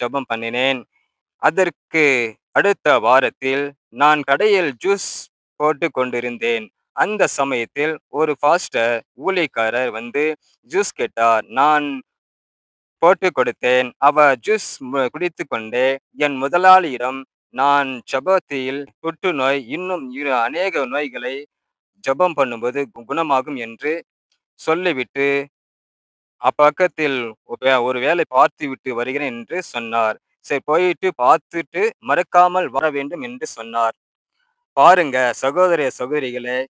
ஜெபம் பண்ணினேன். அதற்கு அடுத்த வாரத்தில் நான் கடையில் ஜூஸ் போட்டு கொண்டிருந்தேன். அந்த சமயத்தில் ஒரு ஃபாஸ்டர் ஊழிக்காரர் வந்து ஜூஸ் கேட்டார் நான் போட்டு கொடுத்தேன். அவர் ஜூஸ் குடித்து கொண்டே என் முதலாளியிடம் நான் ஜபத்தில் புற்றுநோய் இன்னும் இரு அநேக நோய்களை ஜெபம் பண்ணும்போது கு- குணமாகும் என்று சொல்லிவிட்டு அப்பக்கத்தில் வே ஒரு வேலை பார்த்து விட்டு வருகிறேன் என்று சொன்னார். சரி போயிட்டு பார்த்துட்டு மறக்காமல் வர வேண்டும் என்று சொன்னார். பாருங்க சகோதர சகோதரிகளே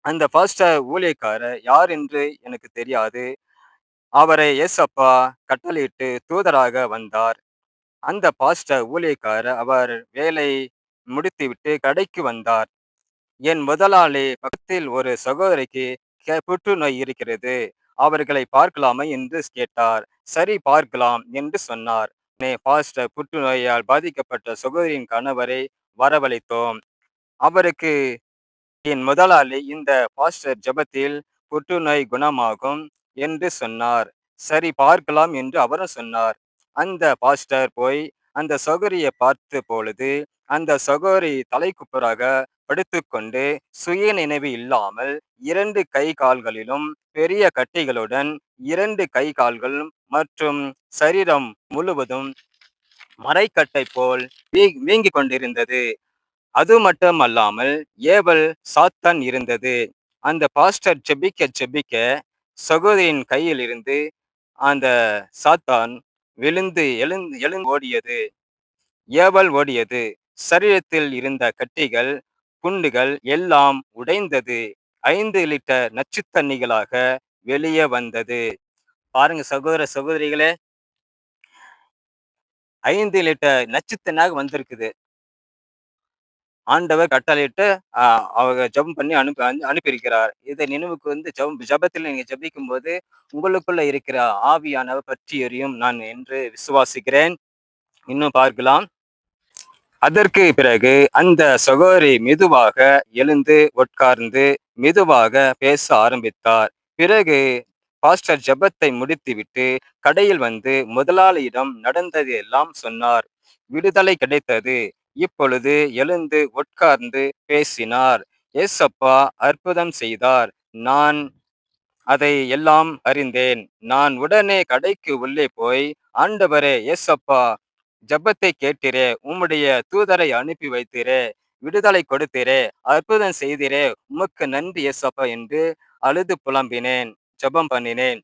அந்த பாஸ்டர் ஊழியக்காரர் யார் என்று எனக்கு தெரியாது. அவரை ஏசப்பா கட்டளையிட்டு தூதராக வந்தார். அந்த பாஸ்டர் ஊழியக்காரர் அவர் வேலை முடித்துவிட்டு கடைக்கு வந்தார். என் முதலாளி பக்கத்தில் ஒரு சகோதரிக்கு கே- புற்றுநோய் இருக்கிறது. அவர்களை பார்க்கலாமா என்று கேட்டார். சரி பார்க்கலாம் என்று சொன்னார். உடனே பாஸ்டர் புற்றுநோயால் பாதிக்கப்பட்ட சகோதரியின் கணவரை வரவழைத்தோம். அவருக்கு என் முதலாளி இந்த பாஸ்டர் ஜெபத்தில் புற்றுநோய் குணமாகும் என்று சொன்னார். சரி பார்க்கலாம் என்று அவரும் சொன்னார். அந்த பாஸ்டர் போய் அந்த சகோரியை பார்த்த பொழுது அந்த சகோதரி தலைக்குப்புறாக படுத்துக்கொண்டு சுய நினைவு இல்லாமல் இரண்டு கை கால்களிலும் பெரிய கட்டிகளுடன் இரண்டு கை கால்களும் மற்றும் சரீரம் முழுவதும் மறைக்கட்டை போல் வீ- வீங்கிக் கொண்டிருந்தது. அது மட்டும் அல்லாமல் ஏவல் சாத்தான் இருந்தது. அந்த பாஸ்டர் ஜெபிக்க ஜெபிக்க சகோதரியின் கையில் இருந்து அந்த சாத்தான் விழுந்து எழுந்து எழுந்து ஓடியது. ஏவல் ஓடியது. சரீரத்தில் இருந்த கட்டிகள் குண்டுகள் எல்லாம் உடைந்தது. ஐந்து லிட்டர் நச்சு தண்ணிகளாக வெளியே வந்தது. பாருங்க சகோதர சகோதரிகளே. ஐந்து லிட்டர் நச்சுத்தண்ணாக வந்திருக்குது. ஆண்டவர் கட்டளையிட்டு ஆஹ் அவங்க ஜெபம் பண்ணி அனுப்பி அனுப்பியிருக்கிறார். இதை நினைவுக்கு வந்து ஜெபம் ஜெபத்தில் நீங்க ஜபிக்கும் போது உங்களுக்குள்ள இருக்கிற ஆவியானவர் பற்றி எறியும் நான் என்று விசுவாசிக்கிறேன். இன்னும் பார்க்கலாம். அதற்கு பிறகு அந்த சகோதரி மெதுவாக எழுந்து உட்கார்ந்து மெதுவாக பேச ஆரம்பித்தார். பிறகு பாஸ்டர் ஜெபத்தை முடித்துவிட்டு கடையில் வந்து முதலாளியிடம் நடந்தது எல்லாம் சொன்னார். விடுதலை கிடைத்தது. இப்பொழுது எழுந்து உட்கார்ந்து பேசினார். ஏசப்பா அற்புதம் செய்தார். நான் அதை எல்லாம் அறிந்தேன். நான் உடனே கடைக்கு உள்ளே போய் ஆண்டவரே ஏசப்பா ஜெபத்தை கேட்டிரே உம்முடைய தூதரை அனுப்பி வைத்திரே விடுதலை கொடுத்திரே அற்புதம் செய்திரே உமக்கு நன்றி ஏசப்பா என்று அழுது புலம்பினேன் ஜெபம் பண்ணினேன்.